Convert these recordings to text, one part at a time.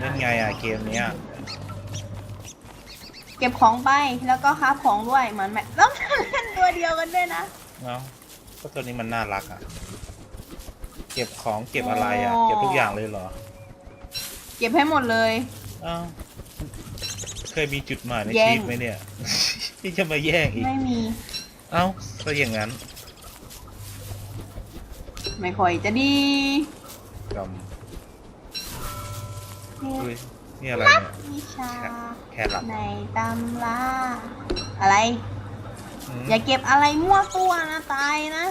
เล่นไงอะเกมเนี้ยเก็บของไปแล้วก็คราฟของด้วยเหมือนแม่แล้วมันเล่นตัวเดียวกันด้วยนะเนาะก็ตัวนี้มันน่ารักอะ เก็บของเก็บอะไรอะโอ้เก็บทุกอย่างเลยเหรอ เก็บให้หมดเลยอ้าวเคยมีจุดหมายในแย่ชีงวิตไหมเนี่ย ที่จะมาแย่งอีก ไม่มี เอ้าก็อย่างนั้น ไม่ค่อยจะดีกำ อุ้ยนี่อะไรเนี่ยวิชาแครอทในตำราอะไร อืมอย่าเก็บอะไรมั่วตัวนะตายนะ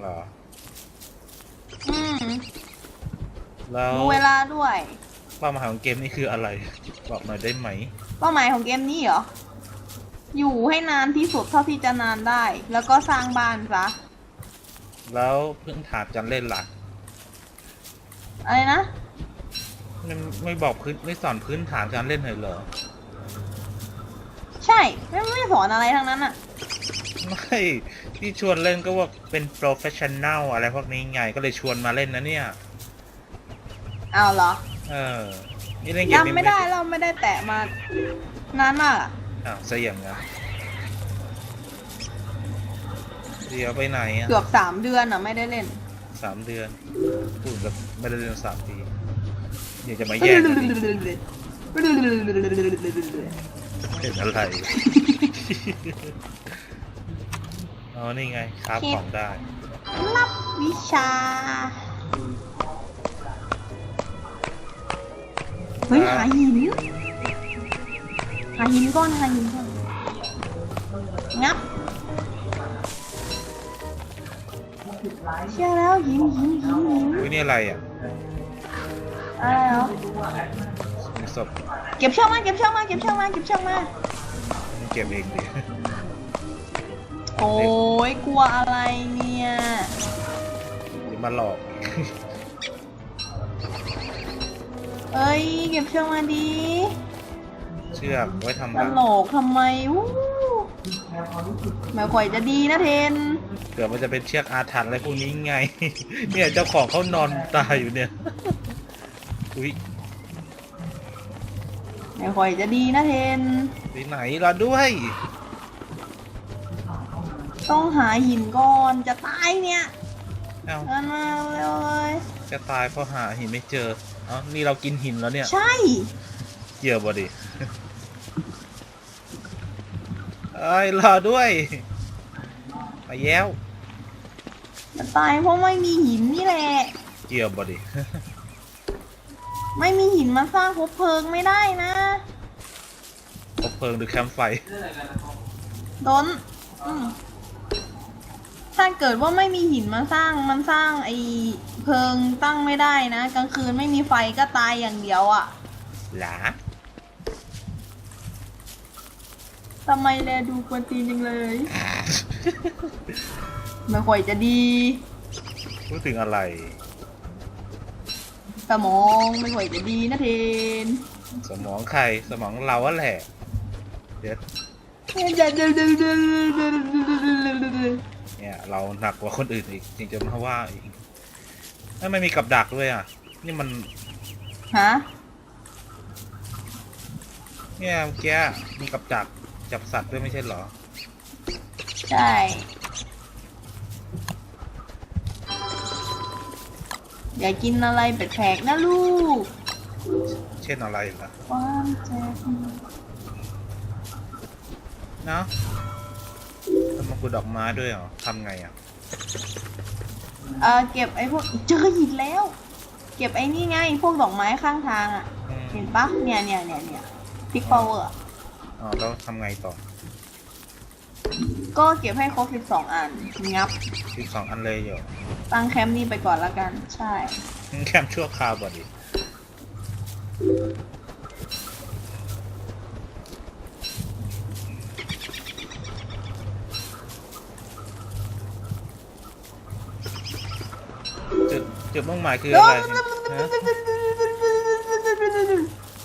เหรออืมแล้วดูเวลาด้วยเป้าหมายของเกมนี่คืออะไร บอกหน่อยได้ไหมเป้าหมายของเกมนี้เหรอ อยู่ให้นานที่สุดเท่าที่จะนานได้ แล้วก็สร้างบ้านซะ แล้วพื้นฐานการเล่นล่ะ อะไรนะ ไม่ไม่บอกพื้นไม่สอนพื้นฐานการเล่นเลยเหรอ ใช่ ไม่ไม่สอนอะไรทั้งนั้นอะไม่ที่ชวนเล่นก็ว่าเป็นโปรเฟชชั่นแนลอะไรพวกนี้ไงก็เลยชวนมาเล่นนะเนี่ย เอาเหรอ เออ นี่เล่นเกมนี้จำไม่ได้เราไม่ได้แตะมานานมากอะอ้าวซะอย่างนั้นเดี๋ยวไปไหนอะ เกือบสามเดือนอะไม่ได้เล่น สามเดือนพูดแบบไม่ได้เล่นสามปีอยากจะมาแย่งกันดิเป็นอะไร อ๋อ นี่ไงครับของได้ รับวิชา เฮ้ยอ่าหาหินหาหินก้อนหาหินก้อน งับ เชื่อแล้วหินหินหินหินอุ้ยนี่อะไรอะอะไรเหรอมีศพเก็บเชือกมาเก็บเชือกมาเก็บเชือกมาเก็บเชือกมามันเก็บเองดิโอ้ยกลัวอะไรเนี่ยหรือมาหลอก เอ้ยเก็บเชือกมาดีเชือกไว้ทำตรังลกทำไมวู้ไม่ค่อยจะดีนะเทน เผื่อมันจะเป็นเชือกอาถรรพ์อะไรพวกนี้ไง เนี่ยเจ้าของเขานอนตายอยู่เนี่ย อุ้ยไม่ค่อยจะดีนะเทน ไปไหนล่ะด้วย ต้องหาหินก่อนจะตายเนี่ยเอ้าเงินมาเร็วเลยจะตายเพราะหาหินไม่เจอ เอ้า นี่เรากินหินแล้วเนี่ย ใช่ เกี่ยวบ่ดิเอ้ยรอด้วย มาแย้วจะตายเพราะไม่มีหินนี่แหละ เกี่ยวบ่ดิไม่มีหินมาสร้างภพเพลิงไม่ได้นะคบเพลิงหรือแคมป์ไฟโดนอืมถ้าเกิดว่าไม่มีหินมาสร้างมันสร้างไอ้เพลิงตั้งไม่ได้นะ กลางคืนไม่มีไฟก็ตายอย่างเดียวอะ่ะหลา ทำไมแลดูกวนตีนจังเลยไม่ค่อยจะดี พูดถึงอะไร สมองไม่ค่อยจะดีนะเทนสมองใครสมองเราอะแหละเดี๋ยวเนี่ยเราหนักกว่าคนอื่นอีกจริงจะมาว่าอีกถ้าไม่มีกับดักด้วยอะ นี่มันฮะเนี่ยเมื่อกี้มีกับดัก จับสัตว์ด้วยไม่ใช่เหรอ ใช่ อย่ากินอะไรแปลกๆนะลูก เช่นอะไรล่ะความเจ็บเนาะทำมังกรดอกไม้ด้วยเหรอทำไงอะ เออเก็บไอ้พวกเจอหินแล้ว เก็บไอ้นี่ไง พวกดอกไม้ข้างทางอะ อืมเห็นปะเนี่ยเนี่ยเนี่ยเนี่ยพิกพาวเวอร์ อ๋อแล้วทำไงต่อก็เก็บให้ครบ12อันงับอีกสองอันเลยเหรอตั้งแคมป์นี่ไปก่อนละกัน ใช่ แคมป์ชั่วคราวบ่ดิจุดจุดมุ่งหมายคืออะไรเนี่ยฮะ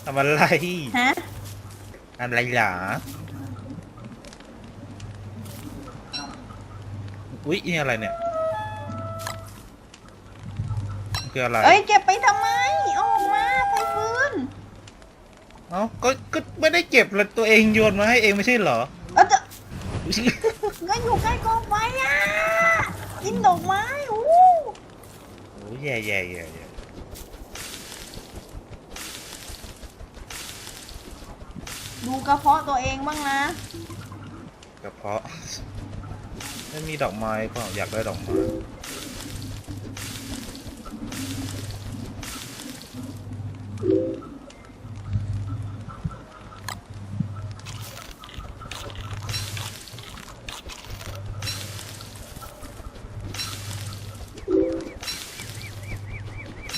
ทำอะไร ฮะ อะไรหรออุ๊ยนี่อะไรเนี่ยคืออะไร เอ้ยเก็บไปทำไมออกมาไฟฟืนเอ้าก็ก็ไม่ได้เก็บแล้วตัวเองโยนมาให้เองไม่ใช่เหรอ เออจะก็อยู่ใกล้กองไฟอะกินดอกไม้อู้โอ้ยแย่แย่แย่ ดูกระเพาะตัวเองบ้างนะ กระเพาะไม่มีดอกไม้เปล่าอยากได้ดอกไม้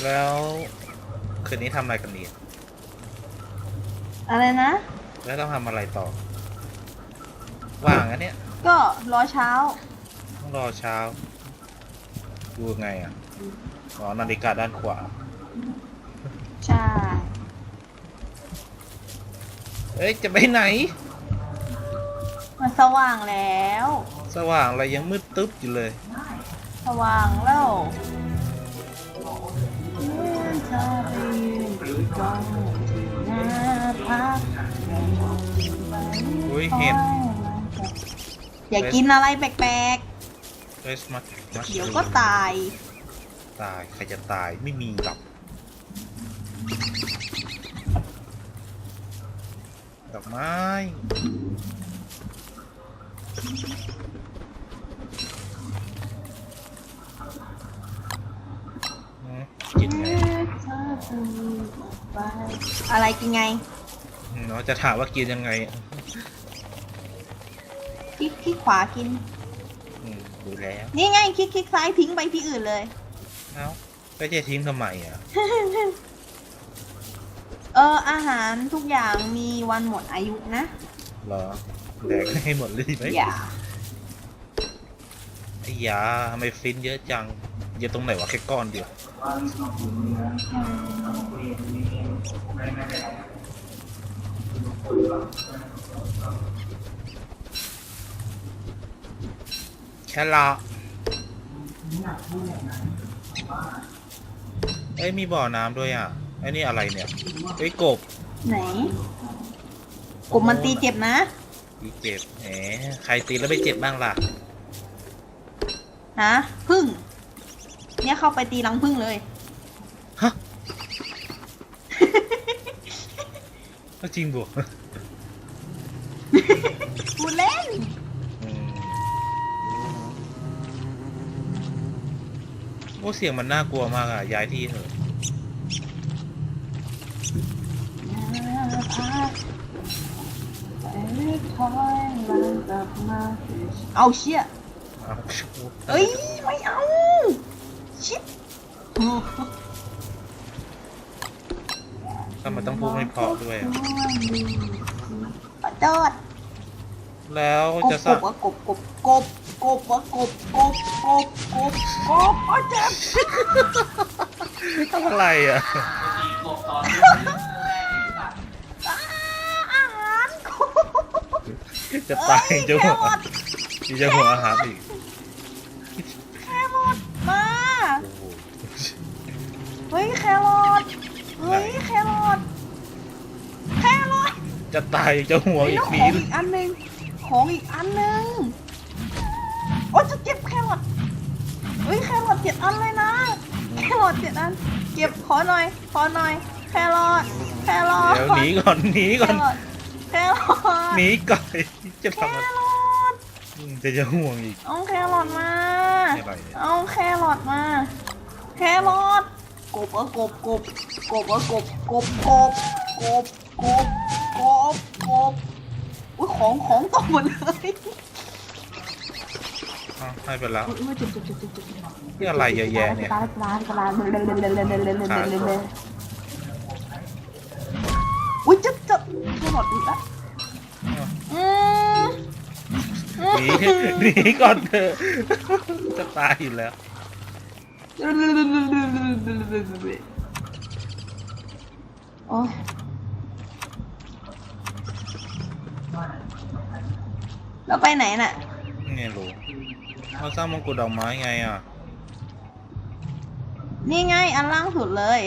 แล้วคืนนี้ทำอะไรกันดีอะไรนะ แล้วต้องทำอะไรต่อ ว่างอันเนี้ยก็รอเช้า ต้องรอเช้า ดูไงอะอ๋อนาฬิกาด้านขวา ใช่ เอ้ย จะไปไหน มันสว่างแล้ว สว่างอะไรยังมืดตึ๊บอยู่เลย สว่างแล้วเอุ้ยเห็น อย่ากินอะไรแปลกเอสมัดมัๆเดี๋ยวก็ตาย ตาย ใครจะตายไม่มีหรอกดอกไม้อืมกินไงอะไรกินไงอืม เราจะถามว่ากินยังไงอะคลิกคลิกขวากิน อืมดูแล้วนี่ไงคลิกคลิกซ้ายทิ้งไปที่อื่นเลย เอ้าไปจะทิ้งทำไมอะเอออาหารทุกอย่างมีวันหมดอายุนะเหรอแดกให้หมดเลยไหมอย่าไอ้ยาทำไมฟินเยอะจัง เยอะตรงไหนวะแค่ก้อนเดียว แค่ละเอ้ยมีบ่อน้ำด้วยอะไอ้นี่อะไรเนี่ยเอ้ยกบไหนกบมันตีเจ็บนะดีเจ็บแหมใครตีแล้วไม่เจ็บบ้างล่ะฮะพึ่ง เนี่ยเข้าไปตีรังพึ่งเลย ฮะ ก็จริงบวกพูดเล่นอืมโอ้เสียงมันน่ากลัวมากอะ ย้ายที่เถอะเอาเชี่ยเอาเอ้ย ไม่เอา ชิด ทำไม ต้องพูดไม่เพราะด้วยอะปะจอดแล้วกบจะกสร้าบงวะกบกบกบกบวะกบกบกบกบกบอ๋อเจ็บทำอะไรอะ อ้าอาหารกูจะตายเอ้ยจะหัวแครอทจะหัวอาหารอีกแครอทมา โอ้โห เฮ้ยแครอทเฮ้ยแครอทแครอท จะตายจะหัวเฮ้ยอีแล้กวขมีองอีกอันหนึ่งของอีกอันหนึ่งโอ้ยจะเก็บแครอทเฮ้ยแครอทเจ็ดอันเลยนะแครอทเจ็ดอัน เก็บขอหน่อยขอหน่อยแครอทแครอทเดี๋ยวหนีก่อนหนีแคก่อนรอทแครอทหนีก่อนจะแคทำอะไรรอทอืมจะจะห่วงอีก เอาแครอทมาอะไรเนี่ยเอาแครอทมา แครอทกบเออกบกบกบเออกบกบกบกบกบกบ กบอุ้ยของของตกหมดเลยอ้าวให้ไปแล้ว อุ้ยจุดจุดจุดจุดจุดนี่อะไรเยอะแยะเนี่ย ร้านร้านร้านเลยเลยเลยเลยเลยเลยเลยเลยอุ้ยจะจะแครอทอีกแล้วอืมหนีหนีก่อนเถอะจะตายอยู่แล้ว โอ้ย แล้วไปไหนน่ะนี่รู้เราสร้างมงกุฎดอกไม้ไงอะนี่ไงอันล่างสุดเลย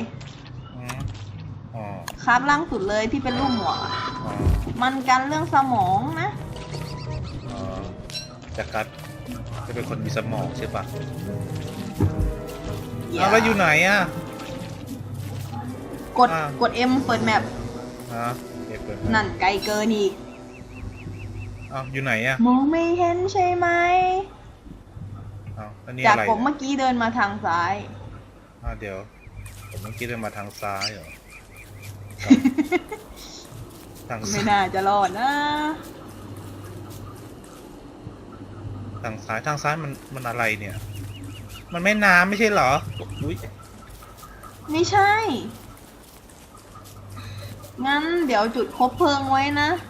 อืมอ๋อครับล่างสุดเลยที่เป็นรูปหมวกอะอ๋อมันกันเรื่องสมองนะ อ๋อจากกัดจะเป็นคนมีสมองใช่ปะเอาแล้วอยู่ไหนอะ กดอ่ากด M เปิดแมปฮะเก็บเปิดนั่นไกลเกินอีกเอาอยู่ไหนอะมองไม่เห็นใช่ไหมเอาอันนี้จากอะไรผมเมื่อกี้เดินมาทางซ้ายอ่าเดี๋ยว ผมเมื่อกี้เดินมาทางซ้ายเหรอทางไม่ซ้ายน่าจะรอดนะ ทางซ้ายทางซ้ายมันมันอะไรเนี่ย มันไม่น้ำไม่ใช่เหรออุ้ยไม่ใช่ งั้นเดี๋ยวจุดคบเพลิงไว้นะโอ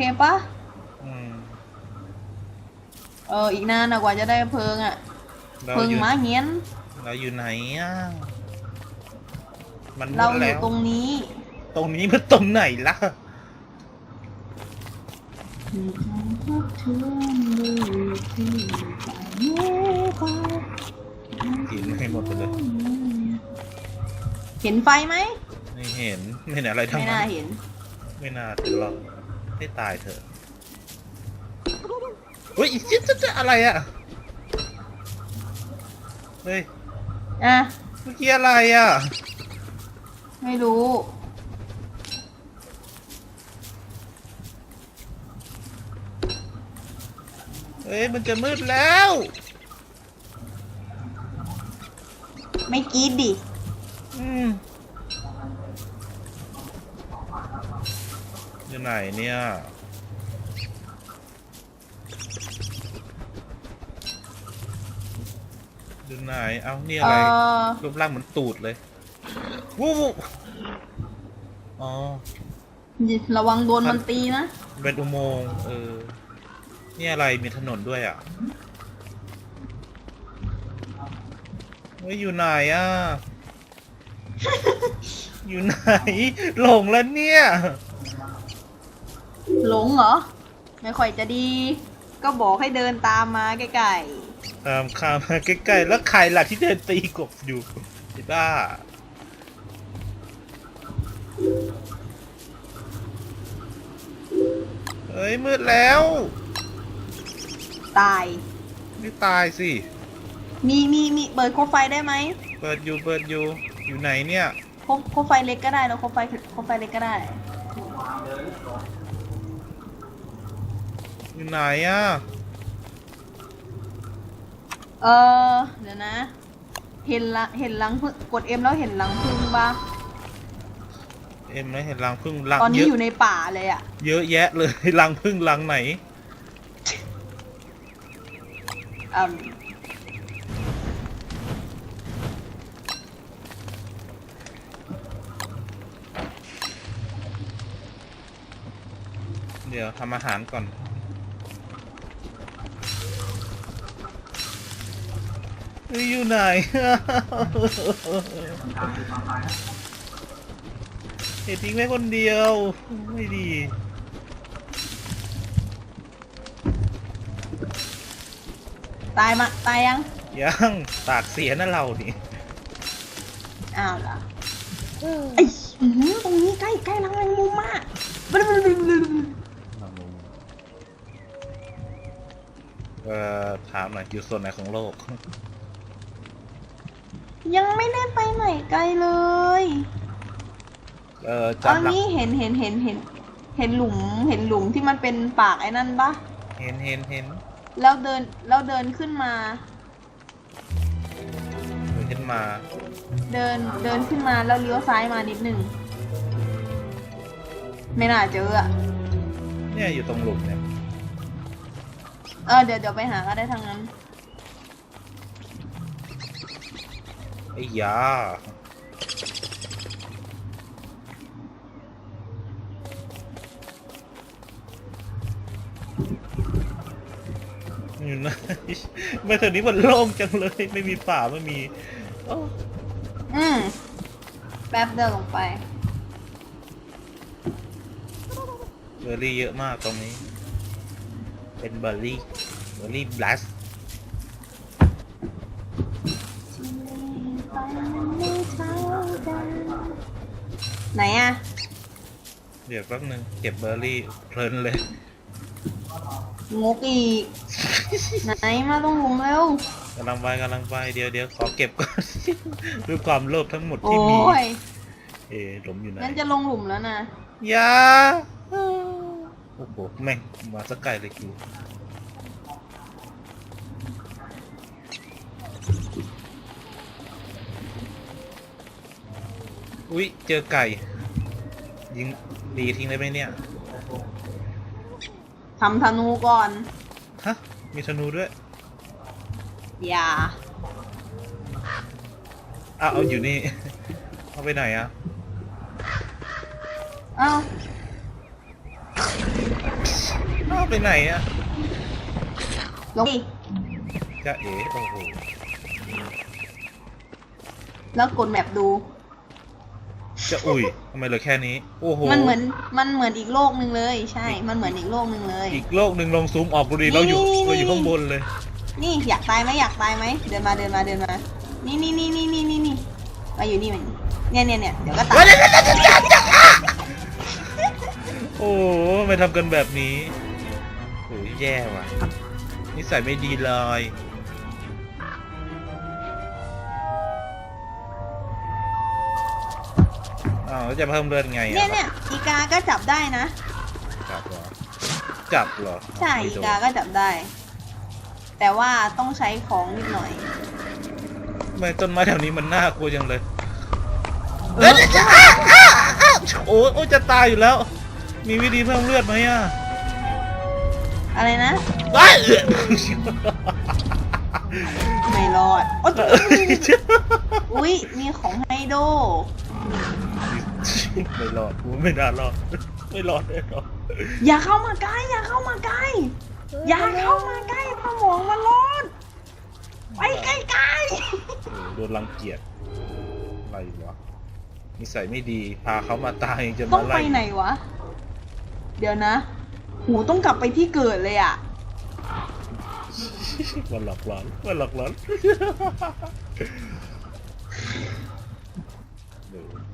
เคปะอืมเอออีกนานนะกว่าจะได้เพลิงอะเราเพลิงอยู่ม้าเงี้ยน เราอยู่ไหนอะมันมืเราดอยู่แล้วตรงนี้ตรงนี้มันตรงไหนล่ะหินให้หมดไปเลย เห็นไฟไหม ไม่เห็นไม่เห็นอะไรทั้งไม่นั้น่านเห็น ไม่น่าถึงหรอก ให้ตายเถอะเฮ้ยจิ๊ดจะอะไรอะ เฮ้ย อะ เมื่อกี้อะไรอะ ไม่รู้ เฮ้ย มันจะมืดแล้ว ไม่กรีดดิ อืม อยู่ไหนเนี่ย อยู่ไหน เอานี่เออะไรอรูปร่างเหมือนตูดเลยวู้วู้อ๋อ ระวังโดนมันตีนะ เป็นอุโมงค์เออ นี่อะไรมีถนนด้วยอะเฮ้ยอยู่ไหนอะ อยู่ไหน หลงแล้วเนี่ย หลงเหรอ ไม่ค่อยจะดี ก็บอกให้เดินตามมาใกล้ตามข้ามมาใกล้ๆ แล้วใครล่ะที่เดินตีกบอยู่ไอ้บ้า เฮ้ย มืดแล้ว ๆ ตายไม่ตายสิ มีมีมีเปิดโคมไฟได้ไหมเปิดอยู่เปิดอยู่ อยู่ไหนเนี่ย โคมโคมไฟเล็กก็ได้แล้วโคมไฟโคมไฟเล็กก็ได้ อยู่ไหนอะ เออเดี๋ยวนะ เห็นละเห็นหลังพึ่งกด M แล้วเห็นหลังพึ่งปะเอ็มไม่เห็นรังพึ่งรังตอนเยนี้อะอยู่ในป่าเลยอะเยอะแยะเลย รังพึ่งรังไหน อืมเดี๋ยวทำอาหารก่อน อยู่ไหนเห็นทิ้งไว้คนเดียว ไม่ดีตายมาตายยัง ยังปากเสียนะเรานี่อ้าวเหรอไอ้อื้อหือตรงนี้ใกล้ใกล้รังแมงมุมมากบลึบลึบลึบลึบเอ่อถามหน่อยอยู่ส่วนไหนของโลก ยังไม่ได้ไปไหนไกลเลย เอ่อตอนจำหลัก นี้เห็นเห็นเห็นเห็น เห็นหลุมเห็นหลุมที่มันเป็นปากไอ้นั่นปะเห็นเห็นเห็นแล้วเดินแล้วเดินขึ้นมา เดินขึ้นมา เดินเดินขึ้นมาแล้วเลี้ยวซ้ายมานิดนึงไม่น่าเจออะเนี่ยอยู่ตรงหลุมเนี่ย เออเดี๋ยวเดี๋ยวไปหาก็ได้ทางนั้น อ้ยาอยู่ไหนไม่เท่านี้มันโล่งจังเลย ไม่มีป่าไม่มีโอ้อืมแป๊บเดินลงไป เบอร์รี่เยอะมากตรงนี้ เป็นเบอร์รี่ เบอร์รี่บลัส ไหนอะเดี๋ยวแป๊บนึงเก็บเบอร์รี่เพลินเลย งกอีก ไหนมาตรงหลุมเร็ว กำลังไปกำลังไปเดี๋ยวเดี๋ยวขอเก็บก่อน ด้วยความโลภทั้งหมดโอ้ที่มี ยเอ๋หลมอยู่ไหนงั้นจะลงหลุมแล้วนะ อยาโอ้โหแม่งมาสักไกลเลยกู อุ๊ย เจอไก่ ยิงดีทิ้งได้ไหมเนี่ย ทำธนูก่อน ฮะ มีธนูด้วยอย่า อ้าวเอาอยู่นี่ เอาไปไหนอะเอ้าเอาไปไหนอะลงดิจะเอ๋โอ้โห แล้วกดแมปดู จะอุ้ยทำไมเหลือแค่นี้ โอ้โห มันเหมือนมันเหมือนอีกโลกหนึ่งเลย ใช่ มันเหมือนอีกโลกหนึ่งเลย อีกโลกหนึ่งลองซูมออกดูดิเราอยู่นี่เราอยู่ข้างบนเลย นี่อยากตายไหมอยากตายไหมเดินมาเดินมาเดินมา นี่นี่นี่นี่นี่นี่นี่มาอยู่นี่มันเนี่ยเนี่ยเนี่ยเดี๋ยวก็ตายโอ้โหทำไม่ทำกันแบบนี้โอ้ยแย่ว่ะนิสัยไม่ดีเลย แล้วจะเพิ่มเลือดไงอะเนี่ยเนี่ยอีกาก็จับได้นะ จับเหรอจับเหรอใช่ไม่อีโดนกาก็จับได้ แต่ว่าต้องใช้ของนิดหน่อยทำไมต้นไม้แถวนี้มันน่ากลัวจังเลยเอเอ้อยจะอ้าอ้าอ้าโอ้ยโอ้ยจะตายอยู่แล้ว มีวิธีเพิ่มเลือดไหมอะอะไรนะได้เอื้อไม่รอดโอ๊ยอุ้ยมีของให้โด ไม่รอดกูไม่น่ารอดไม่รอดแน่นอนอย่าเข้ามาใกล้อย่าเข้ามาใกล้อย่าเข้ามาใกล้สมองมันร้อนไปใกล้ใกล้โอ้โหโดนรังเกียจอะไรวะนิสัยไม่ดีพาเขามาตายยังจะต้อมางไปไล่ไหนวะ เดี๋ยวนะ หูต้องกลับไปที่เกิดเลยอะวันหลอกหลอนวันหลอกหลอน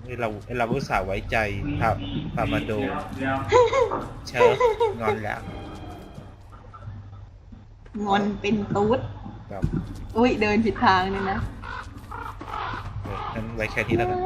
เดี๋ยวให้เราให้เราอุตส่าห์ไว้ใจพาพามาโดนเชิญงอนแล้วงอนเป็นตูดครับอุ้ยเดินผิดทางเลยนะเอองั้นไว้แค่นี้แล้วกันว้า